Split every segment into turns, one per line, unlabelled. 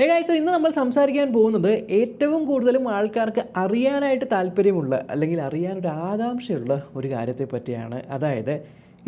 Hey guys ഇന്ന് നമ്മൾ സംസാരിക്കാൻ പോകുന്നത് ഏറ്റവും കൂടുതലും ആൾക്കാർക്ക് അറിയാനായിട്ട് താല്പര്യമുള്ള അല്ലെങ്കിൽ അറിയാനൊരു ആകാംക്ഷയുള്ള ഒരു കാര്യത്തെ പറ്റിയാണ്. അതായത്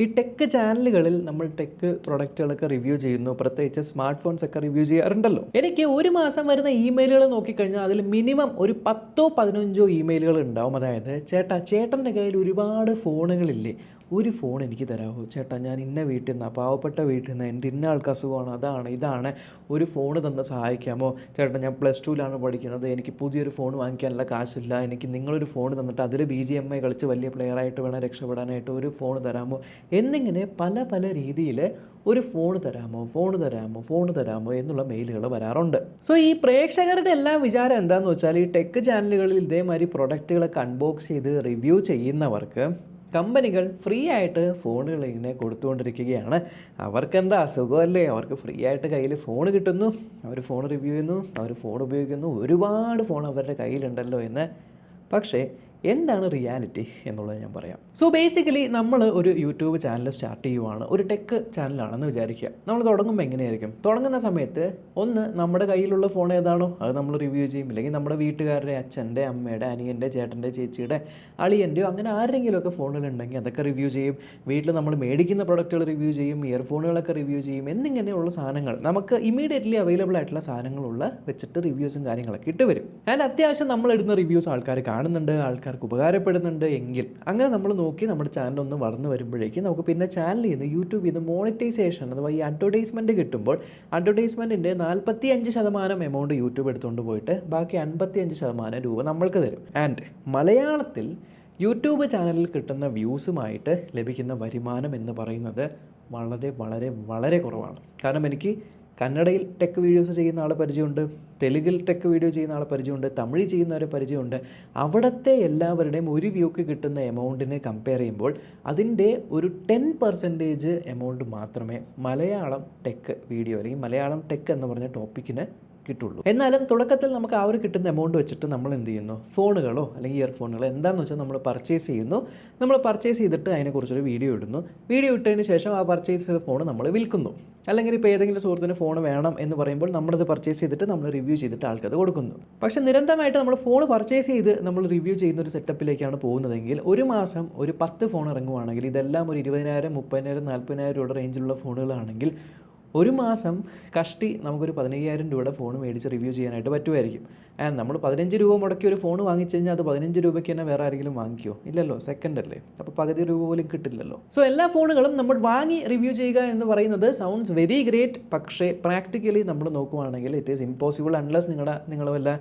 ഈ ടെക്ക് ചാനലുകളിൽ നമ്മൾ ടെക്ക് പ്രൊഡക്റ്റുകളൊക്കെ റിവ്യൂ ചെയ്യുന്നു. പ്രത്യേകിച്ച് സ്മാർട്ട് ഫോൺസ് ഒക്കെ റിവ്യൂ ചെയ്യാറുണ്ടല്ലോ. എനിക്ക് ഒരു മാസം വരുന്ന ഇമെയിലുകൾ നോക്കിക്കഴിഞ്ഞാൽ അതിൽ മിനിമം ഒരു പത്തോ പതിനഞ്ചോ ഇമെയിലുകൾ ഉണ്ടാവും. അതായത് ചേട്ടാ ചേട്ടന്റെ കയ്യിൽ ഒരുപാട് ഫോണുകളില്ലേ ഒരു ഫോൺ എനിക്ക് തരാമോ ചേട്ടാ ഞാൻ ഇന്ന വീട്ടിൽ നിന്ന് പാവപ്പെട്ട വീട്ടിൽ നിന്ന് എന്റെ ഇന്ന ആൾക്ക് അസുഖമാണ്? അതാണ് ഇതാണ്. ഒരു ഫോൺ തന്ന് സഹായിക്കാമോ? ചേട്ടാ ഞാൻ പ്ലസ് ടുവിലാണ് പഠിക്കുന്നത്. എനിക്ക് പുതിയൊരു ഫോൺ വാങ്ങിക്കാനുള്ള കാശില്ല. എനിക്ക് നിങ്ങളൊരു ഫോൺ തന്നിട്ട് അതിൽ ബി ജി എം ഐ കളിച്ച് വലിയ പ്ലെയറായിട്ട് വേണം രക്ഷപ്പെടാനായിട്ട് ഒരു ഫോൺ തരാമോ? എന്നിങ്ങനെ പല പല രീതിയിൽ ഒരു ഫോൺ തരാമോ? ഫോൺ തരാമോ? ഫോൺ തരാമോ? എന്നുള്ള മെയിലുകൾ വരാറുണ്ട്. സോ ഈ പ്രേക്ഷകരുടെ എല്ലാം വിചാരം എന്താണെന്ന് വെച്ചാൽ ഈ ടെക് ചാനലുകളിൽ ഇതേമാതിരി പ്രൊഡക്റ്റുകളൊക്കെ അൺബോക്സ് ചെയ്ത് റിവ്യൂ ചെയ്യുന്നവർക്ക് കമ്പനികൾ ഫ്രീ ആയിട്ട് ഫോണുകൾ ഇങ്ങനെ കൊടുത്തുകൊണ്ടിരിക്കുകയാണ്. അവർക്ക് എന്താ അസുഖമല്ലേ അവർക്ക് ഫ്രീ ആയിട്ട് കയ്യിൽ ഫോൺ കിട്ടുന്നു. അവർ ഫോൺ റിവ്യൂ ചെയ്യുന്നു. അവർ ഫോൺ ഉപയോഗിക്കുന്നു. ഒരുപാട് ഫോൺ അവരുടെ കയ്യിലുണ്ടല്ലോ എന്ന് പക്ഷേ എന്താണ് റിയാലിറ്റി എന്നുള്ളത് ഞാൻ പറയാം. സോ ബേസിക്കലി നമ്മൾ ഒരു യൂട്യൂബ് ചാനൽ സ്റ്റാർട്ട് ചെയ്യുവാണ്. ഒരു ടെക് ചാനലാണെന്ന് വിചാരിക്കുക. നമ്മൾ തുടങ്ങുമ്പോൾ എങ്ങനെയായിരിക്കും? തുടങ്ങുന്ന സമയത്ത് ഒന്ന് നമ്മുടെ കയ്യിലുള്ള ഫോൺ ഏതാണോ അത് നമ്മൾ റിവ്യൂ ചെയ്യും. ഇല്ലെങ്കിൽ നമ്മുടെ വീട്ടുകാരുടെ അച്ഛന്റെ അമ്മയുടെ അനിയന്റെ ചേട്ടന്റെ ചേച്ചിയുടെ അളിയന്റെയോ അങ്ങനെ ആരെങ്കിലുമൊക്കെ ഫോണിലുണ്ടെങ്കിൽ അതൊക്കെ റിവ്യൂ ചെയ്യും. വീട്ടിൽ നമ്മൾ മേടിക്കുന്ന പ്രൊഡക്റ്റുകൾ റിവ്യൂ ചെയ്യും. ഇയർഫോണുകളൊക്കെ റിവ്യൂ ചെയ്യും. എന്നിങ്ങനെയുള്ള സാധനങ്ങൾ. നമുക്ക് ഇമീഡിയറ്റ്ലി അവൈലബിൾ ആയിട്ടുള്ള സാധനങ്ങളുള്ള വെച്ചിട്ട് റിവ്യൂസും കാര്യങ്ങളൊക്കെ ഇട്ട് വരും. ആൻഡ് അത്യാവശ്യം നമ്മൾ ഇടുന്ന റിവ്യൂസ് ആൾക്കാർ കാണുന്നുണ്ട്. ആൾക്കാർക്ക് ഉപകാരപ്പെടുന്നുണ്ട് എങ്കിൽ അങ്ങനെ നമ്മൾ നോക്കി നമ്മുടെ ചാനൽ ഒന്ന് വളർന്നു വരുമ്പോഴേക്കും നമുക്ക് പിന്നെ ചാനലിൽ നിന്ന് യൂട്യൂബിൽ നിന്ന് മോണിറ്റൈസേഷൻ അഥവാ ഈ അഡ്വർടൈസ്മെന്റ് കിട്ടുമ്പോൾ അഡ്വർടൈസ്മെന്റിന്റെ നാൽപ്പത്തി അഞ്ച് ശതമാനം എമൗണ്ട് യൂട്യൂബ് എടുത്തുകൊണ്ട് പോയിട്ട് ബാക്കി അൻപത്തി അഞ്ച് ശതമാനം രൂപ നമ്മൾക്ക് തരും. ആൻഡ് മലയാളത്തിൽ യൂട്യൂബ് ചാനലിൽ കിട്ടുന്ന വ്യൂസുമായിട്ട് ലഭിക്കുന്ന വരുമാനം എന്ന് പറയുന്നത് വളരെ വളരെ വളരെ കുറവാണ്. കാരണം എനിക്ക് കന്നഡയിൽ ടെക് വീഡിയോസ് ചെയ്യുന്ന ആളെ പരിചയമുണ്ട് തെലുങ്കിൽ ടെക് വീഡിയോ ചെയ്യുന്ന ആളെ പരിചയമുണ്ട് തമിഴ് ചെയ്യുന്നവരെ പരിചയമുണ്ട്. അവിടുത്തെ എല്ലാവരുടെയും ഒരു വ്യൂക്ക് കിട്ടുന്ന എമൗണ്ടിനെ കമ്പയർ ചെയ്യുമ്പോൾ അതിന്റെ ഒരു ടെൻ പെർസെന്റേജ് എമൗണ്ട് മാത്രമേ മലയാളം ടെക് വീഡിയോ അല്ലെങ്കിൽ മലയാളം ടെക് എന്ന് പറഞ്ഞ ടോപ്പിക്കിന് കിട്ടുള്ളൂ എന്നാലും തുടക്കത്തിൽ നമുക്ക് ആ ഒരു കിട്ടുന്ന എമൗണ്ട് വെച്ചിട്ട് നമ്മൾ എന്ത് ചെയ്യുന്നു? ഫോണുകളോ അല്ലെങ്കിൽ ഇയർഫോണുകളോ എന്താണെന്ന് വെച്ചാൽ നമ്മൾ പർച്ചേസ് ചെയ്യുന്നു. നമ്മൾ പർച്ചേസ് ചെയ്തിട്ട് അതിനെക്കുറിച്ചൊരു വീഡിയോ ഇടുന്നു. വീഡിയോ ഇട്ടതിന് ശേഷം ആ പർച്ചേസ് ചെയ്ത ഫോൺ നമ്മൾ വിൽക്കുന്നു. അല്ലെങ്കിൽ ഇപ്പോൾ ഏതെങ്കിലും സുഹൃത്തിന് ഫോൺ വേണം എന്ന് പറയുമ്പോൾ നമ്മളത് പർച്ചേസ് ചെയ്തിട്ട് നമ്മൾ റിവ്യൂ ചെയ്തിട്ട് ആൾക്കത് കൊടുക്കുന്നു. പക്ഷേ നിരന്തരമായിട്ട് നമ്മൾ ഫോൺ പർച്ചേസ് ചെയ്ത് നമ്മൾ റിവ്യൂ ചെയ്യുന്ന ഒരു സെറ്റപ്പിലേക്കാണ് പോകുന്നതെങ്കിൽ ഒരു മാസം ഒരു പത്ത് ഫോൺ ഇറങ്ങുവാണെങ്കിൽ ഇതെല്ലാം ഒരു ഇരുപതിനായിരം മുപ്പതിനായിരം നാൽപ്പതിനായിരം രൂപയുടെ റേഞ്ചിലുള്ള ഫോണുകളാണെങ്കിൽ ഒരു മാസം കഷ്ടി നമുക്കൊരു പതിനയ്യായിരം രൂപയുടെ ഫോൺ മേടിച്ച് റിവ്യൂ ചെയ്യാനായിട്ട് പറ്റുമായിരിക്കും. നമ്മൾ പതിനഞ്ച് രൂപ മുടക്കി ഒരു ഫോൺ വാങ്ങിച്ചു കഴിഞ്ഞാൽ അത് പതിനഞ്ച് രൂപയ്ക്ക് തന്നെ വേറെ ആരെങ്കിലും വാങ്ങിക്കുമോ ഇല്ലല്ലോ സെക്കൻഡ് അല്ലേ? അപ്പോൾ പകുതി രൂപ പോലും കിട്ടില്ലല്ലോ. സോ എല്ലാ ഫോണുകളും നമ്മൾ വാങ്ങി റിവ്യൂ ചെയ്യുക എന്ന് പറയുന്നത് സൗണ്ട്സ് വെരി ഗ്രേറ്റ് പക്ഷേ പ്രാക്ടിക്കലി നമ്മൾ നോക്കുവാണെങ്കിൽ ഇറ്റ് ഈസ് ഇമ്പോസിബിൾ അൺലെസ് നിങ്ങളുടെ നിങ്ങൾ വല്ല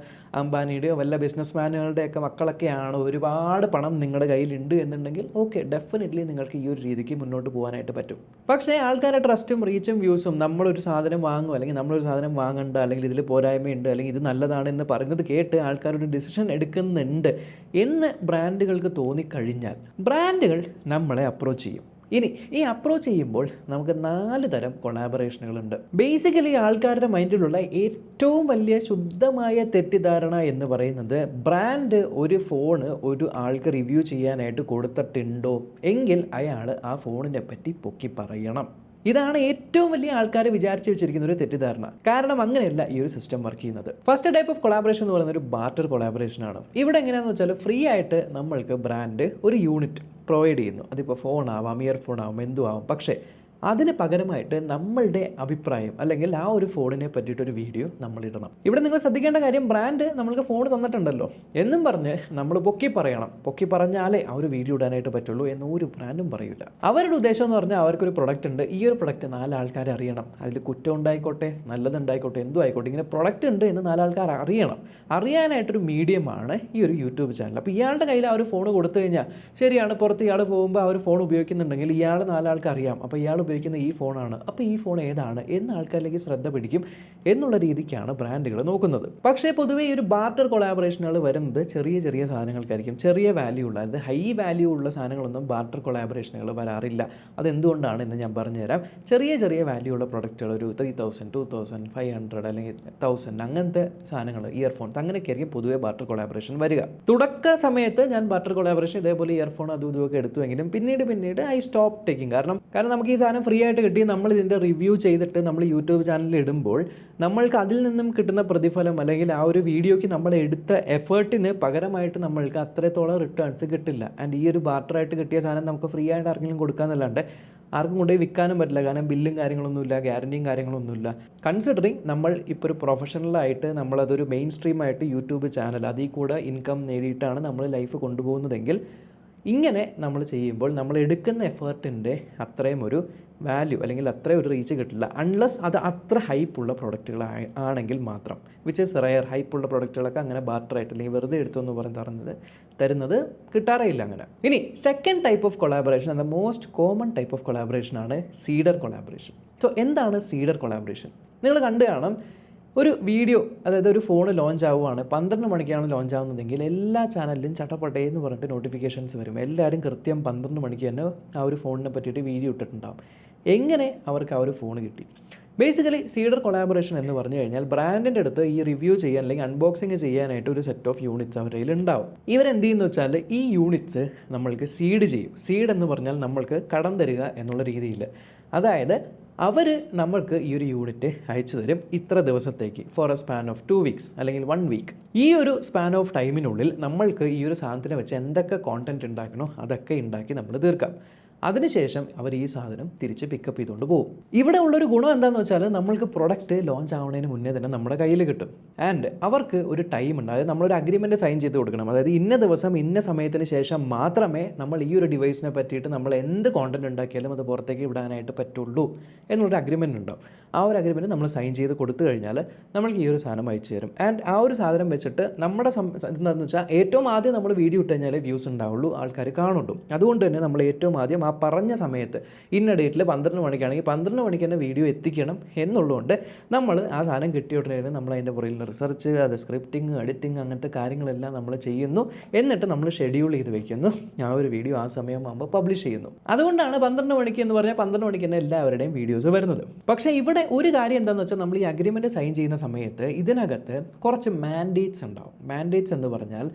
അംബാനിയുടെയോ വല്ല ബിസിനസ് മാനുകളുടെയൊക്കെ മക്കളൊക്കെയാണ് ഒരുപാട് പണം നിങ്ങളുടെ കയ്യിലുണ്ട് എന്നുണ്ടെങ്കിൽ ഓക്കെ ഡെഫിനറ്റ്ലി നിങ്ങൾക്ക് ഈ ഒരു രീതിക്ക് മുന്നോട്ട് പോകാനായിട്ട് പറ്റും. പക്ഷേ ആൾക്കാരുടെ ട്രസ്റ്റും റീച്ചും വ്യൂസും നമ്മളൊരു സാധനം വാങ്ങും അല്ലെങ്കിൽ നമ്മളൊരു സാധനം വാങ്ങണ്ട അല്ലെങ്കിൽ ഇതിൽ പോരായ്മയുണ്ട് അല്ലെങ്കിൽ ഇത് നല്ലതാണ് എന്ന് പറയുന്നത് കേട്ട് ആൾക്കാരൊരു ഡിസിഷൻ എടുക്കുന്നുണ്ട് എന്ന് ബ്രാൻഡുകൾക്ക് തോന്നിക്കഴിഞ്ഞാൽ ബ്രാൻഡുകൾ നമ്മളെ അപ്രോച്ച് ചെയ്യും. ഇനി ഈ അപ്രോച്ച് ചെയ്യുമ്പോൾ നമുക്ക് നാല് തരം കൊളാബറേഷനുകളുണ്ട് ബേസിക്കലി ആൾക്കാരുടെ മൈൻഡിലുള്ള ഏറ്റവും വലിയ ശുദ്ധമായ തെറ്റിദ്ധാരണ എന്ന് പറയുന്നത് ബ്രാൻഡ് ഒരു ഫോണ് ഒരു ആൾക്ക് റിവ്യൂ ചെയ്യാനായിട്ട് കൊടുത്തിട്ടുണ്ടോ? എങ്കിൽ അയാൾ ആ ഫോണിനെ പറ്റി പൊക്കി പറയണം. ഇതാണ് ഏറ്റവും വലിയ ആൾക്കാർ വിചാരിച്ചു വെച്ചിരിക്കുന്ന ഒരു തെറ്റിദ്ധാരണ. കാരണം അങ്ങനെയല്ല ഈ ഒരു സിസ്റ്റം വർക്ക് ചെയ്യുന്നത്. ഫസ്റ്റ് ടൈപ്പ് ഓഫ് കൊളാബറേഷൻ എന്ന് പറയുന്ന ഒരു ബാർട്ടർ കൊളാബറേഷൻ ആണ്. ഇവിടെ എങ്ങനെയാണെന്ന് വെച്ചാൽ ഫ്രീ ആയിട്ട് നമ്മൾക്ക് ബ്രാൻഡ് ഒരു യൂണിറ്റ് പ്രൊവൈഡ് ചെയ്യുന്നു. അതിപ്പോൾ ഫോൺ ആവാം ഇയർഫോൺ ആവാം എന്തും ആവാം പക്ഷേ അതിന് പകരമായിട്ട് നമ്മളുടെ അഭിപ്രായം അല്ലെങ്കിൽ ആ ഒരു ഫോണിനെ പറ്റിയിട്ടൊരു വീഡിയോ നമ്മൾ ഇടണം ഇവിടെ നിങ്ങൾ ശ്രദ്ധിക്കേണ്ട കാര്യം ബ്രാൻഡ് നമ്മൾക്ക് ഫോൺ തന്നിട്ടുണ്ടല്ലോ. എന്നും പറഞ്ഞ് നമ്മൾ പൊക്കി പറയണം. പൊക്കി പറഞ്ഞാലേ ആ ഒരു വീഡിയോ ഇടാനായിട്ട് പറ്റുള്ളൂ എന്ന് ഒരു ബ്രാൻഡും പറയില്ല അവരുടെ ഉദ്ദേശം എന്ന് പറഞ്ഞാൽ അവർക്കൊരു പ്രൊഡക്റ്റ് ഉണ്ട്. ഈ ഒരു പ്രൊഡക്റ്റ് നാലാൾക്കാർ അറിയണം. അതിൽ കുറ്റം ഉണ്ടായിക്കോട്ടെ നല്ലതുണ്ടായിക്കോട്ടെ എന്തും ആയിക്കോട്ടെ ഇങ്ങനെ പ്രൊഡക്റ്റ് ഉണ്ട് എന്ന് നാലാൾക്കാർ അറിയണം. അറിയാനായിട്ടൊരു മീഡിയമാണ് ഈ ഒരു യൂട്യൂബ് ചാനൽ അപ്പോൾ ഇയാളുടെ കയ്യിൽ ആ ഒരു ഫോൺ കൊടുത്തു കഴിഞ്ഞാൽ ശരിയാണ് പുറത്ത് ഇയാൾ പോകുമ്പോൾ ആ ഒരു ഫോൺ ഉപയോഗിക്കുന്നുണ്ടെങ്കിൽ ഇയാൾ നാലാൾക്ക് അറിയാം. അപ്പോൾ ഇയാൾ ഉപയോഗിക്കുന്ന ഈ ഫോണാണ്. അപ്പോൾ ഈ ഫോൺ ഏതാണ്? എന്ന് ആൾക്കാരിലേക്ക് ശ്രദ്ധ പിടിക്കും എന്നുള്ള രീതിക്കാണ് ബ്രാൻഡുകൾ നോക്കുന്നത്. പക്ഷേ പൊതുവേ ഈ ഒരു ബാർട്ടർ കൊളാബറേഷനുകൾ വരുന്നത് ചെറിയ ചെറിയ സാധനങ്ങൾക്കായിരിക്കും. ചെറിയ വാല്യൂ ഉള്ള അതായത് ഹൈ വാല്യൂ ഉള്ള സാധനങ്ങളൊന്നും ബാർട്ടർ കൊളാബറേഷനുകൾ വരാറില്ല. അതെന്തുകൊണ്ടാണ് എന്ന് ഞാൻ പറഞ്ഞുതരാം. ചെറിയ ചെറിയ വാല്യൂ ഉള്ള പ്രൊഡക്റ്റുകൾ ഒരു three thousand two thousand five hundred അല്ലെങ്കിൽ തൗസൻഡ് അങ്ങനത്തെ സാധനങ്ങൾ ഇയർഫോൺസ് അങ്ങനെയൊക്കെ ആയിരിക്കും പൊതുവേ ബാർട്ടർ കൊളാബറേഷൻ വരിക. തുടക്ക സമയത്ത് ഞാൻ ബാർട്ടർ കൊളാബറേഷൻ ഇതേപോലെ ഇയർഫോൺ അതും ഇതുമൊക്കെ എടുത്തുവെങ്കിലും പിന്നീട് പിന്നീട് ഐ സ്റ്റോപ്പ് ടേക്കിംഗ് കാരണം കാരണം നമുക്ക് ഈ സാധനം സാധനം ഫ്രീ ആയിട്ട് കിട്ടി നമ്മൾ ഇതിന്റെ റിവ്യൂ ചെയ്തിട്ട് നമ്മൾ യൂട്യൂബ് ചാനലിൽ ഇടുമ്പോൾ നമ്മൾക്ക് അതിൽ നിന്നും കിട്ടുന്ന പ്രതിഫലം അല്ലെങ്കിൽ ആ ഒരു വീഡിയോയ്ക്ക് നമ്മൾ എടുത്ത എഫേർട്ടിന് പകരമായിട്ട് നമ്മൾക്ക് അത്രത്തോളം റിട്ടേൺസ് കിട്ടില്ല. ആൻഡ് ഈ ഒരു ബാർട്ടറായിട്ട് കിട്ടിയ സാധനം നമുക്ക് ഫ്രീ ആയിട്ട് ആർക്കെങ്കിലും കൊടുക്കാമെന്നല്ലാണ്ട് ആർക്കും കൊണ്ടുപോയി വിൽക്കാനും പറ്റില്ല. കാരണം ബില്ലും കാര്യങ്ങളൊന്നുമില്ല ഗ്യാരണ്ടിയും കാര്യങ്ങളൊന്നുമില്ല. കൺസിഡറിങ് നമ്മൾ ഇപ്പോൾ ഒരു പ്രൊഫഷണലായിട്ട് നമ്മളതൊരു മെയിൻ സ്ട്രീമായിട്ട് യൂട്യൂബ് ചാനൽ അതിൽ കൂടെ ഇൻകം നേടിയിട്ടാണ് നമ്മൾ ലൈഫ് കൊണ്ടുപോകുന്നതെങ്കിൽ ഇങ്ങനെ നമ്മൾ ചെയ്യുമ്പോൾ നമ്മൾ എടുക്കുന്ന എഫേർട്ടിന്റെ അത്രയും ഒരു വാല്യൂ അല്ലെങ്കിൽ അത്രയും ഒരു റീച്ച് കിട്ടില്ല. അൺലെസ് അത് അത്ര ഹൈപ്പുള്ള പ്രൊഡക്റ്റുകൾ ആണെങ്കിൽ മാത്രം. വിച്ച് ഇസ് റയർ ഹൈപ്പുള്ള പ്രോഡക്റ്റുകളൊക്കെ അങ്ങനെ ബാർട്ടറായിട്ട് അല്ലെങ്കിൽ വെറുതെ എടുത്തു എന്ന് പറഞ്ഞ് തരുന്നത് തരുന്നത് കിട്ടാറേ ഇല്ല അങ്ങനെ. ഇനി സെക്കൻഡ് ടൈപ്പ് ഓഫ് കൊളാബറേഷൻ എന്ന most common type of collaboration ആണ് സീഡർ കൊളാബറേഷൻ സോ എന്താണ് സീഡർ കൊളാബറേഷൻ നിങ്ങൾ കണ്ടു കാണാം ഒരു വീഡിയോ അതായത് ഒരു ഫോൺ ലോഞ്ച് ആവുകയാണ് പന്ത്രണ്ട് മണിക്കാണ് ലോഞ്ച് ആവുന്നതെങ്കിൽ എല്ലാ ചാനലിലും ചട്ടപ്പട്ടേ എന്ന് പറഞ്ഞിട്ട് നോട്ടിഫിക്കേഷൻസ് വരും. എല്ലാവരും കൃത്യം പന്ത്രണ്ട് മണിക്ക് തന്നെ ആ ഒരു ഫോണിനെ പറ്റിയിട്ട് വീഡിയോ ഇട്ടിട്ടുണ്ടാകും എങ്ങനെ അവർക്ക് ആ ഒരു ഫോൺ കിട്ടി? ബേസിക്കലി സീഡർ കൊളാബറേഷൻ എന്ന് പറഞ്ഞു കഴിഞ്ഞാൽ ബ്രാൻഡിന്റെ അടുത്ത് ഈ റിവ്യൂ ചെയ്യാൻ അല്ലെങ്കിൽ അൺബോക്സിങ് ചെയ്യാനായിട്ട് ഒരു സെറ്റ് ഓഫ് യൂണിറ്റ്സ് അവരുടെ കയ്യിൽ ഉണ്ടാവും ഇവരെന്ത് വെച്ചാൽ ഈ യൂണിറ്റ്സ് നമ്മൾക്ക് സീഡ് ചെയ്യും. സീഡ് എന്ന് പറഞ്ഞാൽ നമ്മൾക്ക് കടം തരിക എന്നുള്ള രീതിയിൽ. അതായത് അവർ നമ്മൾക്ക് ഈ ഒരു യൂണിറ്റ് അയച്ചു തരും ഇത്ര ദിവസത്തേക്ക് for a span of two weeks അല്ലെങ്കിൽ വൺ വീക്ക് ഈ ഒരു സ്പാൻ ഓഫ് ടൈമിനുള്ളിൽ നമ്മൾക്ക് ഈ ഒരു സാധനത്തിനെ വെച്ച് എന്തൊക്കെ കോണ്ടന്റ് ഉണ്ടാക്കണോ അതൊക്കെ ഉണ്ടാക്കി നമ്മൾ തീർക്കാം. അതിനുശേഷം അവർ ഈ സാധനം തിരിച്ച് പിക്കപ്പ് ചെയ്തുകൊണ്ട് പോകും. ഇവിടെ ഉള്ളൊരു ഗുണം എന്താണെന്ന് വെച്ചാൽ നമ്മൾക്ക് പ്രൊഡക്റ്റ് ലോഞ്ച് ആവുന്നതിന് മുന്നേ തന്നെ നമ്മുടെ കയ്യിൽ കിട്ടും. ആൻഡ് അവർക്ക് ഒരു ടൈം ഉണ്ട്. അതായത് നമ്മളൊരു അഗ്രിമെന്റ് സൈൻ ചെയ്ത് കൊടുക്കണം. അതായത് ഇന്ന ദിവസം ഇന്ന സമയത്തിന് ശേഷം മാത്രമേ നമ്മൾ ഈ ഒരു ഡിവൈസിനെ പറ്റിയിട്ട് നമ്മൾ എന്ത് കോണ്ടന്റ് ഉണ്ടാക്കിയാലും അത് പുറത്തേക്ക് വിടാനായിട്ട് പറ്റുള്ളൂ എന്നുള്ളൊരു അഗ്രിമെന്റ് ഉണ്ടാവും ആ ഒരു അഗ്രിമെന്റ് നമ്മൾ സൈൻ ചെയ്ത് കൊടുത്തു കഴിഞ്ഞാൽ നമ്മൾക്ക് ഈ ഒരു സാധനം അയച്ചു തരും. ആൻഡ് ആ ഒരു സാധനം വെച്ചിട്ട് നമ്മുടെ എന്താണെന്ന് വെച്ചാൽ ഏറ്റവും ആദ്യം നമ്മൾ വീഡിയോ ഇട്ട് കഴിഞ്ഞാൽ വ്യൂസ് ഉണ്ടാവുള്ളൂ ആൾക്കാർ കാണുള്ളൂ. അതുകൊണ്ട് തന്നെ നമ്മൾ ഏറ്റവും ആദ്യം ആ പറഞ്ഞ സമയത്ത് ഇന്ന ഡേറ്റിൽ പന്ത്രണ്ട് മണിക്കാണെങ്കിൽ പന്ത്രണ്ട് മണിക്ക് തന്നെ വീഡിയോ എത്തിക്കണം എന്നുള്ളതുകൊണ്ട് നമ്മൾ ആ സാധനം കിട്ടിയ ഉടനെ നമ്മൾ അതിന്റെ പുറകിൽ റിസർച്ച് അത് സ്ക്രിപ്റ്റിംഗ് എഡിറ്റിംഗ് അങ്ങനത്തെ കാര്യങ്ങളെല്ലാം നമ്മൾ ചെയ്യുന്നു. എന്നിട്ട് നമ്മൾ ഷെഡ്യൂൾ ചെയ്ത് വെക്കുന്നു. ആ ഒരു വീഡിയോ ആ സമയമാകുമ്പോൾ പബ്ലിഷ് ചെയ്യുന്നു. അതുകൊണ്ടാണ് പന്ത്രണ്ട് മണിക്ക് എന്ന് പറഞ്ഞാൽ പന്ത്രണ്ട് മണിക്ക് തന്നെ എല്ലാവരുടെയും വീഡിയോസ് വരുന്നത്. പക്ഷേ ഇവിടെ ഒരു കാര്യം എന്താണെന്ന് വെച്ചാൽ നമ്മൾ ഈ അഗ്രിമെന്റ് സൈൻ ചെയ്യുന്ന സമയത്ത് ഇതിനകത്ത് കുറച്ച് മാൻഡേറ്റ്സ് ഉണ്ടാവും. മാൻഡേറ്റ്സ് എന്ന് പറഞ്ഞാൽ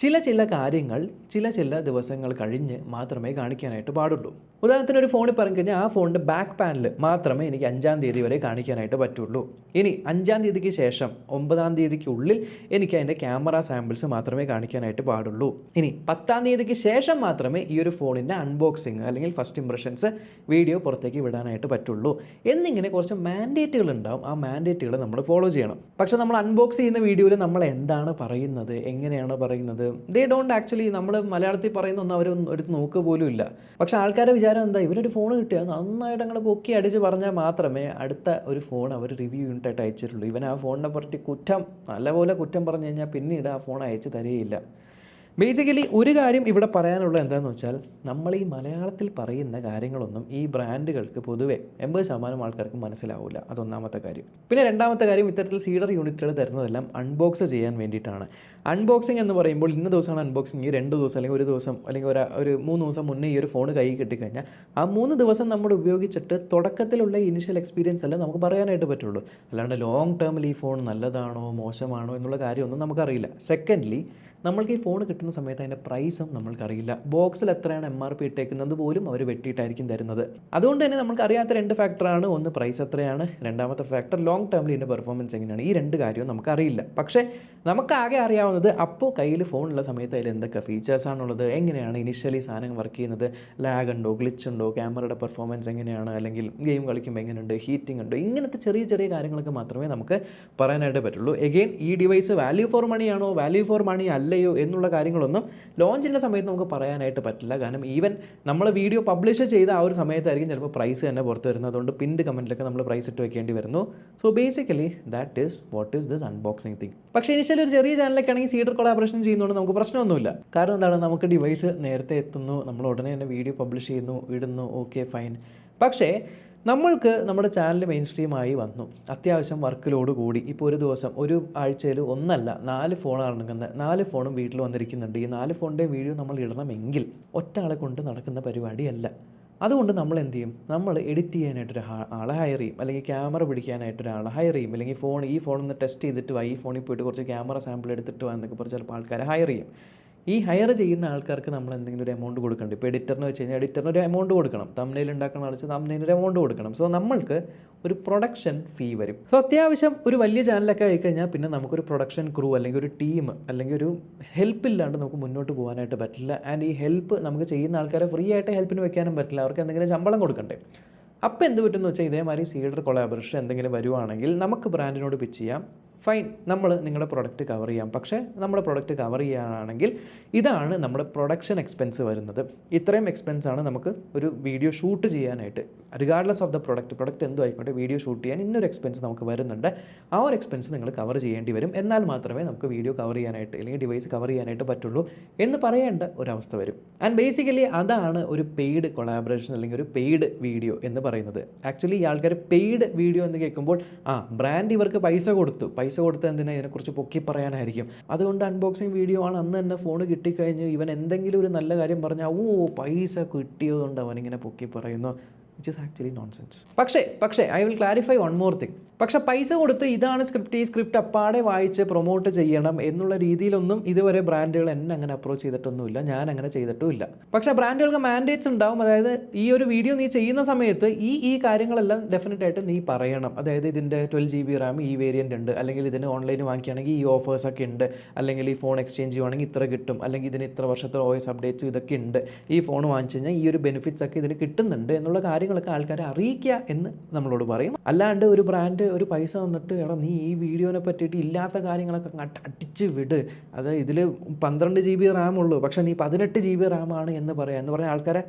ചില ചില കാര്യങ്ങൾ ചില ചില ദിവസങ്ങൾ കഴിഞ്ഞ് മാത്രമേ കാണിക്കാനായിട്ട് പാടുള്ളൂ. ഉദാഹരണത്തിന് ഒരു ഫോണിൽ പറഞ്ഞു കഴിഞ്ഞാൽ ആ ഫോണിന്റെ ബാക്ക് പാനൽ മാത്രമേ എനിക്ക് അഞ്ചാം തീയതി വരെ കാണിക്കാനായിട്ട് പറ്റുള്ളൂ. ഇനി അഞ്ചാം തീയതിക്ക് ശേഷം ഒമ്പതാം തീയതിക്കുള്ളിൽ എനിക്ക് അതിന്റെ ക്യാമറ സാമ്പിൾസ് മാത്രമേ കാണിക്കാനായിട്ട് പാടുള്ളൂ. ഇനി പത്താം തീയതിക്ക് ശേഷം മാത്രമേ ഈ ഒരു ഫോണിന്റെ അൺബോക്സിങ് അല്ലെങ്കിൽ ഫസ്റ്റ് ഇംപ്രഷൻസ് വീഡിയോ പുറത്തേക്ക് വിടാനായിട്ട് പറ്റുള്ളൂ. എന്നിങ്ങനെ കുറച്ച് മാൻഡേറ്റുകൾ ഉണ്ടാവും. ആ മാൻഡേറ്റുകൾ നമ്മൾ ഫോളോ ചെയ്യണം. പക്ഷേ നമ്മൾ അൺബോക്സ് ചെയ്യുന്ന വീഡിയോയിൽ നമ്മൾ എന്താണ് പറയുന്നത്? എങ്ങനെയാണ് പറയുന്നത്? ദേ ഡോണ്ട് ആക്ച്വലി നമ്മൾ മലയാളത്തിൽ പറയുന്ന ഒന്നും അവർ ഒരു നോക്ക് പോലും ഇല്ല. പക്ഷെ ആൾക്കാരുടെ വിചാരം എന്താ? ഇവരൊരു ഫോൺ കിട്ടിയാൽ നന്നായിട്ട് അങ്ങോട്ട് പൊക്കി അടിച്ച് പറഞ്ഞാൽ മാത്രമേ അടുത്ത ഒരു ഫോൺ അവർ റിവ്യൂ യൂണിറ്റായിട്ട് അയച്ചിട്ടുള്ളൂ. ഇവൻ ആ ഫോണിനെ പറ്റി കുറ്റം നല്ലപോലെ കുറ്റം പറഞ്ഞു കഴിഞ്ഞാൽ പിന്നീട് ആ ഫോൺ അയച്ച് തരികയില്ല. ബേസിക്കലി ഒരു കാര്യം ഇവിടെ പറയാനുള്ളത് എന്താണെന്ന് വെച്ചാൽ നമ്മൾ ഈ മലയാളത്തിൽ പറയുന്ന കാര്യങ്ങളൊന്നും ഈ ബ്രാൻഡുകൾക്ക് പൊതുവെ എൺപത് ശതമാനം ആൾക്കാർക്ക് മനസ്സിലാവില്ല അതൊന്നാമത്തെ കാര്യം. പിന്നെ രണ്ടാമത്തെ കാര്യം ഇത്തരത്തിൽ സീഡർ യൂണിറ്റുകൾ തരുന്നതെല്ലാം അൺബോക്സ് ചെയ്യാൻ വേണ്ടിയിട്ടാണ്. അൺബോക്സിംഗ് എന്ന് പറയുമ്പോൾ ഇന്ന ദിവസമാണ് അൺബോക്സിംഗ് ഈ രണ്ട് ദിവസം അല്ലെങ്കിൽ ഒരു ദിവസം അല്ലെങ്കിൽ ഒരു ഒരു മൂന്ന് ദിവസം മുന്നേ ഈ ഒരു ഫോൺ കൈ കിട്ടിക്കഴിഞ്ഞാൽ ആ മൂന്ന് ദിവസം നമ്മൾ ഉപയോഗിച്ചിട്ട് തുടക്കത്തിലുള്ള ഇനിഷ്യൽ എക്സ്പീരിയൻസ് അല്ല നമുക്ക് പറയാനായിട്ട് പറ്റുള്ളൂ. അല്ലാണ്ട് ലോങ് ടേമിൽ ഈ ഫോൺ നല്ലതാണോ മോശമാണോ എന്നുള്ള കാര്യമൊന്നും നമുക്കറിയില്ല. സെക്കൻഡ്ലി നമ്മൾക്ക് ഈ ഫോൺ കിട്ടുന്ന സമയത്ത് അതിന്റെ പ്രൈസും നമ്മൾക്കറിയില്ല. ബോക്സിൽ എത്രയാണ് എം ആർ പി ഇട്ടേക്കുന്നത് പോലും അവർ വെട്ടിയിട്ടായിരിക്കും തരുന്നത്. അതുകൊണ്ട് തന്നെ നമുക്ക് അറിയാത്ത രണ്ട് ഫാക്ടറാണ് ഒന്ന് പ്രൈസ് എത്രയാണ് രണ്ടാമത്തെ ഫാക്ടർ ലോങ് ടേമിൽ ഇതിന്റെ പെർഫോമൻസ് എങ്ങനെയാണ്. ഈ രണ്ട് കാര്യവും നമുക്കറിയില്ല. പക്ഷേ നമുക്കാകെ അറിയാവുന്നത് അപ്പോൾ കയ്യിൽ ഫോണുള്ള സമയത്ത് അതിൽ എന്തൊക്കെ ഫീച്ചേഴ്സാണുള്ളത് എങ്ങനെയാണ് ഇനിഷ്യലി സാധനം വർക്ക് ചെയ്യുന്നത് ലാഗ് ഉണ്ടോ ഗ്ലിച്ച് ഉണ്ടോ ക്യാമറയുടെ പെർഫോമൻസ് എങ്ങനെയാണ് അല്ലെങ്കിൽ ഗെയിം കളിക്കുമ്പോൾ എങ്ങനെയുണ്ട് ഹീറ്റിംഗ് ഉണ്ടോ ഇങ്ങനത്തെ ചെറിയ ചെറിയ കാര്യങ്ങളൊക്കെ മാത്രമേ നമുക്ക് പറയാനായിട്ട് പറ്റുള്ളൂ. എഗെയിൻ ഈ ഡിവൈസ് വാല്യൂ ഫോർ മണിയാണോ വാല്യൂ ഫോർ മണി അല്ലയോ എന്നുള്ള കാര്യങ്ങളൊന്നും ലോഞ്ചിന്റെ സമയത്ത് നമുക്ക് പറയാനായിട്ട് പറ്റില്ല. കാരണം ഈവൻ നമ്മൾ വീഡിയോ പബ്ലിഷ് ചെയ്ത ആ ഒരു സമയത്തായിരിക്കും ചിലപ്പോൾ പ്രൈസ് തന്നെ പുറത്ത് വരുന്നത്. അതുകൊണ്ട് പിൻഡ് കമന്റിലൊക്കെ നമ്മൾ പ്രൈസ് ഇട്ട് വെക്കേണ്ടി വരുന്നു. So basically that is what is this unboxing thing പക്ഷേ ഇനിഷ്യലി ഒരു ചെറിയ ചാനലൊക്കെ ആണെങ്കിൽ സീഡർ കൊളാബറേഷൻ ചെയ്യുന്നതുകൊണ്ട് നമുക്ക് പ്രശ്നമൊന്നുമില്ല. കാരണം എന്താണ്? നമുക്ക് ഡിവൈസ് നേരത്തെ എത്തുന്നു. നമ്മൾ ഉടനെ തന്നെ വീഡിയോ പബ്ലിഷ് ചെയ്യുന്നു ഇടുന്നു. ഓക്കെ ഫൈൻ പക്ഷേ നമ്മൾക്ക് നമ്മുടെ ചാനൽ മെയിൻ സ്ട്രീമായി വന്നു. അത്യാവശ്യം വർക്ക് ലോഡ് കൂടി. ഇപ്പോൾ ഒരു ദിവസം ഒരു ആഴ്ചയിൽ ഒന്നല്ല നാല് ഫോണാണ് ഇറങ്ങുന്നത് നാല് ഫോണും വീട്ടിൽ വന്നിരിക്കുന്നുണ്ട്. ഈ നാല് ഫോണിന്റെ വീഡിയോ നമ്മൾ ഇടണമെങ്കിൽ ഒറ്റ ആളെ കൊണ്ട് നടക്കുന്ന പരിപാടിയല്ല. അതുകൊണ്ട് നമ്മൾ എന്ത് ചെയ്യും? നമ്മൾ എഡിറ്റ് ചെയ്യാനായിട്ടൊരു ആളെ ഹയർ ചെയ്യും. അല്ലെങ്കിൽ ക്യാമറ പിടിക്കാനായിട്ട് ഒരാളെ ഹയർ ചെയ്യും. അല്ലെങ്കിൽ ഫോൺ ഈ ഫോൺ ഒന്ന് ടെസ്റ്റ് ചെയ്തിട്ട് വാ ഈ ഫോണിൽ പോയിട്ട് കുറച്ച് ക്യാമറ സാമ്പിൾ എടുത്തിട്ട് വാ എന്നൊക്കെ പറഞ്ഞ് ചിലപ്പോൾ ആൾക്കാരെ ഹയർ ചെയ്യും. ഈ ഹയർ ചെയ്യുന്ന ആൾക്കാർക്ക് നമ്മൾ എന്തെങ്കിലും ഒരു എമൗണ്ട് കൊടുക്കണ്ട? ഇപ്പോൾ എഡിറ്ററിന് വെച്ച് കഴിഞ്ഞാൽ എഡിറ്ററിന് ഒരു എമൗണ്ട് കൊടുക്കണം. തമ്മിൽ ഉണ്ടാക്കുന്ന ആൾ തമ്മിൽ ഒരു എമൗണ്ട് കൊടുക്കണം. സോ നമ്മൾക്ക് ഒരു പ്രൊഡക്ഷൻ ഫീ വരും. സോ അത്യാവശ്യം ഒരു വലിയ ചാനലൊക്കെ ആയിക്കഴിഞ്ഞാൽ പിന്നെ നമുക്കൊരു പ്രൊഡക്ഷൻ ക്രൂ അല്ലെങ്കിൽ ഒരു ടീം അല്ലെങ്കിൽ ഒരു ഹെൽപ്പ് ഇല്ലാണ്ട് നമുക്ക് മുന്നോട്ട് പോകാനായിട്ട് പറ്റില്ല. ആൻഡ് ഈ ഹെൽപ്പ് നമുക്ക് ചെയ്യുന്ന ആൾക്കാരെ ഫ്രീ ആയിട്ട് ഹെൽപ്പിന് വെക്കാനും പറ്റില്ല. അവർക്ക് എന്തെങ്കിലും ശമ്പളം കൊടുക്കണ്ടേ? അപ്പോൾ എന്ത് പറ്റുമെന്ന് വെച്ചാൽ ഇതേമാതിരി സീഡർ കൊളാബറേഷൻ എന്തെങ്കിലും വരുവാണെങ്കിൽ നമുക്ക് ബ്രാൻഡിനോട് പിച്ച് ചെയ്യാം. ഫൈൻ നമ്മൾ നിങ്ങളുടെ പ്രൊഡക്റ്റ് കവർ ചെയ്യാം. പക്ഷേ നമ്മുടെ പ്രൊഡക്റ്റ് കവർ ചെയ്യാനാണെങ്കിൽ ഇതാണ് നമ്മുടെ പ്രൊഡക്ഷൻ എക്സ്പെൻസ് വരുന്നത്. ഇത്രയും എക്സ്പെൻസാണ് നമുക്ക് ഒരു വീഡിയോ ഷൂട്ട് ചെയ്യാനായിട്ട്. Regardless of the product product എന്തോ ആയിക്കോട്ടെ വീഡിയോ ഷൂട്ട് ചെയ്യാൻ ഇന്നൊരു എക്സ്പെൻസ് നമുക്ക് വരുന്നുണ്ട്. ആ ഒരു എക്സ്പെൻസ് നിങ്ങൾ കവർ ചെയ്യേണ്ടി വരും. എന്നാൽ മാത്രമേ നമുക്ക് വീഡിയോ കവർ ചെയ്യാനായിട്ട് അല്ലെങ്കിൽ ഡിവൈസ് കവർ ചെയ്യാനായിട്ട് പറ്റുള്ളൂ എന്ന് പറയേണ്ട ഒരവസ്ഥ വരും. ആൻഡ് ബേസിക്കലി അതാണ് ഒരു പെയ്ഡ് കൊളാബറേഷൻ അല്ലെങ്കിൽ ഒരു പെയ്ഡ് വീഡിയോ എന്ന് പറയുന്നത്. ആക്ച്വലി ഈ ആൾക്കാർ പെയ്ഡ് വീഡിയോ എന്ന് കേൾക്കുമ്പോൾ ആ ബ്രാൻഡ് ഇവർക്ക് പൈസ കൊടുത്തു. പൈസ കൊടുത്ത എന്തിനാ ഇതിനെക്കുറിച്ച് പൊക്കി പറയാനായിരിക്കും? അതുകൊണ്ട് അൺബോക്സിങ് വീഡിയോ ആണ് അന്ന് തന്നെ ഫോൺ കിട്ടിക്കഴിഞ്ഞു ഇവൻ എന്തെങ്കിലും ഒരു നല്ല കാര്യം പറഞ്ഞാൽ ഓ പൈസ കിട്ടിയതുകൊണ്ട് അവനിങ്ങനെ പൊക്കി പറയുന്നു. വിച്ച് ഇസ് ആക്ച്വലി നോൺസെൻസ് പക്ഷേ പക്ഷേ I will clarify one more thing പക്ഷേ പൈസ കൊടുത്ത് ഇതാണ് സ്ക്രിപ്റ്റ് ഈ സ്ക്രിപ്റ്റ് അപ്പാടെ വായിച്ച് പ്രൊമോട്ട് ചെയ്യണം എന്നുള്ള രീതിയിലൊന്നും ഇതുവരെ ബ്രാൻഡുകൾ എന്നെ അങ്ങനെ അപ്രോച്ച് ചെയ്തിട്ടൊന്നുമില്ല. ഞാൻ അങ്ങനെ ചെയ്തിട്ടുമില്ല. പക്ഷേ ബ്രാൻഡുകൾക്ക് മാൻഡേറ്റ്സ് ഉണ്ടാവും. അതായത് ഈ ഒരു വീഡിയോ നീ ചെയ്യുന്ന സമയത്ത് ഈ ഈ കാര്യങ്ങളെല്ലാം ഡെഫിനറ്റ് ആയിട്ട് നീ പറയണം. അതായത് ഇതിന്റെ ട്വൽവ് ജി ബി റാം ഈ വേരിയന്റ് ഉണ്ട്. അല്ലെങ്കിൽ ഇതിന് ഓൺലൈൻ വാങ്ങിക്കുകയാണെങ്കിൽ ഈ ഓഫേഴ്സ് ഒക്കെ ഉണ്ട്. അല്ലെങ്കിൽ ഈ ഫോൺ എക്സ്ചേഞ്ച് ചെയ്യുവാണെങ്കിൽ ഇത്ര കിട്ടും. അല്ലെങ്കിൽ ഇതിന് ഇത്ര വർഷത്തെ ഓയസ് അപ്ഡേറ്റ്സ് ഇതൊക്കെ ഉണ്ട്. ഈ ഫോൺ വാങ്ങിച്ചു കഴിഞ്ഞാൽ ഈ ഒരു ബെനിഫിറ്റ്സ് ഒക്കെ ഇതിന് കിട്ടുന്നുണ്ട് എന്നുള്ള കാര്യങ്ങളൊക്കെ ആൾക്കാരെ അറിയിക്കുക എന്ന് നമ്മളോട് പറയും. അല്ലാണ്ട് ഒരു ബ്രാൻഡ് ഒരു പൈസ വന്നിട്ട് എടാ നീ ഈ വീഡിയോനെ പറ്റിയിട്ട് ഇല്ലാത്ത കാര്യങ്ങളൊക്കെ അടിച്ച് വിട്. അത് ഇതിൽ പന്ത്രണ്ട് ജി ബി റാം ഉള്ളൂ. പക്ഷേ നീ പതിനെട്ട് ജി ബി റാമാണ് എന്ന് പറയാം. എന്ന് പറഞ്ഞാൽ ആൾക്കാരെ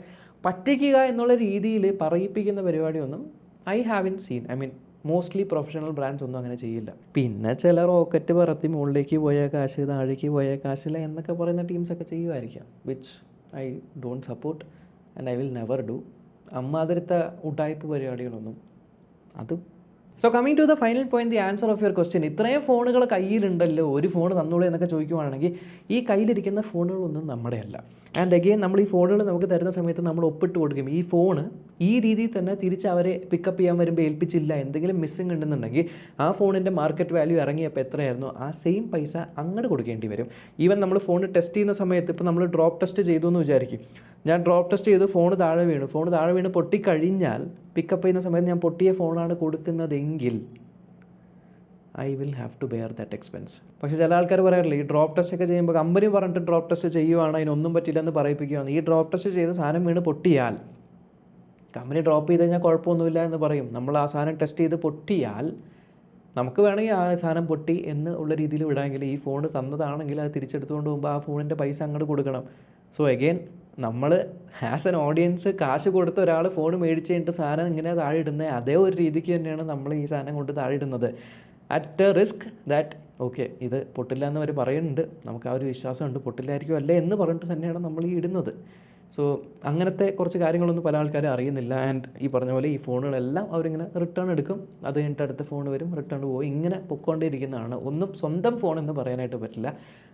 പറ്റിക്കുക എന്നുള്ള രീതിയിൽ പറയിപ്പിക്കുന്ന പരിപാടിയൊന്നും I have in seen I mean mostly professional brands ഒന്നും അങ്ങനെ ചെയ്യില്ല. പിന്നെ ചില റോക്കറ്റ് പറത്തി മുകളിലേക്ക് പോയ കാശ് താഴേക്ക് പോയ കാശില്ല എന്നൊക്കെ പറയുന്ന ടീംസൊക്കെ ചെയ്യുമായിരിക്കാം which I don't support and I will never do അമ്മാതിരത്തെ ഉടായ്പ പരിപാടികളൊന്നും. അത് so coming to the final point the answer of your question ഇത്രയും ഫോണുകൾ കയ്യിലുണ്ടല്ലോ ഒരു ഫോൺ തന്നോളൂ എന്നൊക്കെ ചോദിക്കുവാണെങ്കിൽ ഈ കയ്യിലിരിക്കുന്ന ഫോണുകളൊന്നും നമ്മുടെയല്ല. ആൻഡ് അഗെയിൻ നമ്മൾ ഈ ഫോണുകൾ നമുക്ക് തരുന്ന സമയത്ത് നമ്മൾ ഒപ്പിട്ട് കൊടുക്കും. ഈ ഫോണ് ഈ രീതിയിൽ തന്നെ തിരിച്ച് അവരെ പിക്കപ്പ് ചെയ്യാൻ വരുമ്പോൾ ഏൽപ്പിച്ചില്ല. എന്തെങ്കിലും മിസ്സിംഗ് ഉണ്ടെന്നുണ്ടെങ്കിൽ ആ ഫോണിന്റെ മാർക്കറ്റ് വാല്യൂ ഇറങ്ങിയപ്പോൾ എത്രയായിരുന്നു? ആ സെയിം പൈസ അങ്ങോട്ട് കൊടുക്കേണ്ടി വരും. ഈവൻ നമ്മൾ ഫോൺ ടെസ്റ്റ് ചെയ്യുന്ന സമയത്ത് ഇപ്പോൾ നമ്മൾ ഡ്രോപ്പ് ടെസ്റ്റ് ചെയ്തു എന്ന് വിചാരിക്കും. ഞാൻ ഡ്രോപ്പ് ടെസ്റ്റ് ചെയ്ത് ഫോൺ താഴെ വീണു. ഫോൺ താഴെ വീണ് പൊട്ടിക്കഴിഞ്ഞാൽ പിക്കപ്പ് ചെയ്യുന്ന സമയത്ത് ഞാൻ പൊട്ടിയ ഫോണാണ് കൊടുക്കുന്നതെങ്കിൽ I will have to bear that expense പക്ഷേ ചില ആൾക്കാർ പറയാറില്ല ഈ ഡ്രോപ്പ് ടെസ്റ്റ് ഒക്കെ ചെയ്യുമ്പോൾ കമ്പനി പറഞ്ഞിട്ട് ഡ്രോപ്പ് ടെസ്റ്റ് ചെയ്യുവാണ് അതിനൊന്നും പറ്റില്ല എന്ന് പറയിപ്പിക്കുകയാണ് ഈ ഡ്രോപ്പ് ടെസ്റ്റ് ചെയ്ത് സാധനം വീണ് പൊട്ടിയാൽ കമ്പനി ഡ്രോപ്പ് ചെയ്ത് കഴിഞ്ഞാൽ കുഴപ്പമൊന്നുമില്ല എന്ന് പറയും. നമ്മൾ ആ സാധനം ടെസ്റ്റ് ചെയ്ത് പൊട്ടിയാൽ നമുക്ക് വേണമെങ്കിൽ ആ സാധനം പൊട്ടി എന്ന് ഉള്ള രീതിയിൽ വിടാമെങ്കിൽ ഈ ഫോൺ തന്നതാണെങ്കിൽ അത് തിരിച്ചെടുത്തുകൊണ്ട് പോകുമ്പോൾ ആ ഫോണിന്റെ പൈസ അങ്ങോട്ട് കൊടുക്കണം. സോ എഗെയിൻ നമ്മൾ ആസ് എൻ ഓഡിയൻസ് കാശ് കൊടുത്ത ഒരാൾ ഫോൺ മേടിച്ച് കഴിഞ്ഞിട്ട് സാധനം ഇങ്ങനെ താഴെ ഇടുന്നത് അതേ ഒരു രീതിക്ക് തന്നെയാണ് നമ്മൾ ഈ സാധനം കൊണ്ട് താഴെ ഇടുന്നത്. At a risk that okay ഇത് പൊട്ടില്ല എന്ന് അവർ പറയുന്നുണ്ട്. നമുക്ക് ആ ഒരു വിശ്വാസമുണ്ട്. പൊട്ടില്ലായിരിക്കും അല്ലേ എന്ന് പറഞ്ഞിട്ട് തന്നെയാണ് നമ്മൾ ഈ ഇടുന്നത്. സോ അങ്ങനത്തെ കുറച്ച് കാര്യങ്ങളൊന്നും പല ആൾക്കാരും അറിയുന്നില്ല. ആൻഡ് ഈ പറഞ്ഞ പോലെ ഈ ഫോണുകളെല്ലാം അവരിങ്ങനെ റിട്ടേൺ എടുക്കും. അത് കഴിഞ്ഞിട്ട് അടുത്ത ഫോൺ വരും റിട്ടേൺ പോകും ഇങ്ങനെ പൊക്കോണ്ടേയിരിക്കുന്നതാണ്. ഒന്നും സ്വന്തം ഫോൺ എന്ന് പറയാനായിട്ട് പറ്റില്ല.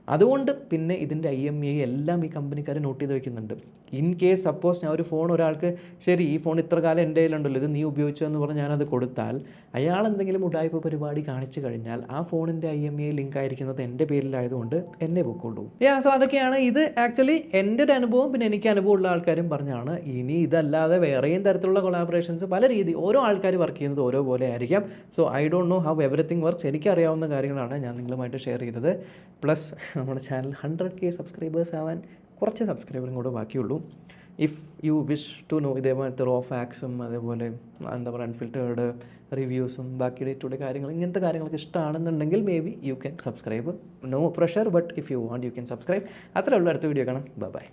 അതുകൊണ്ട് പിന്നെ ഇതിന്റെ ഐ എം ഐ എല്ലാം ഈ കമ്പനിക്കാർ നോട്ട് ചെയ്ത് വെക്കുന്നുണ്ട്. ഇൻ കേസ് സപ്പോസ് ഞാൻ ഒരു ഫോൺ ഒരാൾക്ക് ശരി ഈ ഫോൺ ഇത്ര കാലം എന്റെ കയ്യിലുണ്ടല്ലോ ഇത് നീ ഉപയോഗിച്ചു എന്ന് പറഞ്ഞ് ഞാനത് കൊടുത്താൽ അയാൾ എന്തെങ്കിലും ഉടായ്പ പരിപാടി കാണിച്ചു കഴിഞ്ഞാൽ ആ ഫോണിന്റെ ഐ എം ഐ ലിങ്ക് ആയിരിക്കുന്നത് എന്റെ പേരിലായതുകൊണ്ട് എന്നെ പൊക്കോളൂ. യാ സോ അതൊക്കെയാണ്. ഇത് ആക്ച്വലി എന്റെ ഒരു അനുഭവം പിന്നെ എനിക്ക് അനുഭവമുള്ള ആൾക്കാരും പറഞ്ഞാണ് ഇനി ഇതല്ലാതെ വേറെയും തരത്തിലുള്ള കൊളാബറേഷൻസ് പല രീതി ഓരോ ആൾക്കാർ വർക്ക് ചെയ്യുന്നത് ഓരോ പോലെ ആയിരിക്കാം. So I don't know how everything works എനിക്കറിയാവുന്ന കാര്യങ്ങളാണ് ഞാൻ നിങ്ങളുമായിട്ട് ഷെയർ ചെയ്തത്. പ്ലസ് നമ്മുടെ ചാനൽ ഹൺഡ്രഡ് കെ സബ്സ്ക്രൈബേഴ്സ് ആവാൻ കുറച്ച് സബ്സ്ക്രൈബറും കൂടെ ബാക്കിയുള്ളൂ. If you wish to know ഇതേപോലത്തെ റോ ഫാക്സും അതേപോലെ എന്താ പറയുക അൺഫിൽറ്റേർഡ് റിവ്യൂസും ബാക്കി ഡേ ടു ഡേ കാര്യങ്ങൾ ഇങ്ങനത്തെ കാര്യങ്ങളൊക്കെ ഇഷ്ടമാണെന്നുണ്ടെങ്കിൽ maybe you can subscribe no pressure but if you want you can subscribe അത്രയുള്ള അടുത്ത വീഡിയോ കാണാം. Bye bye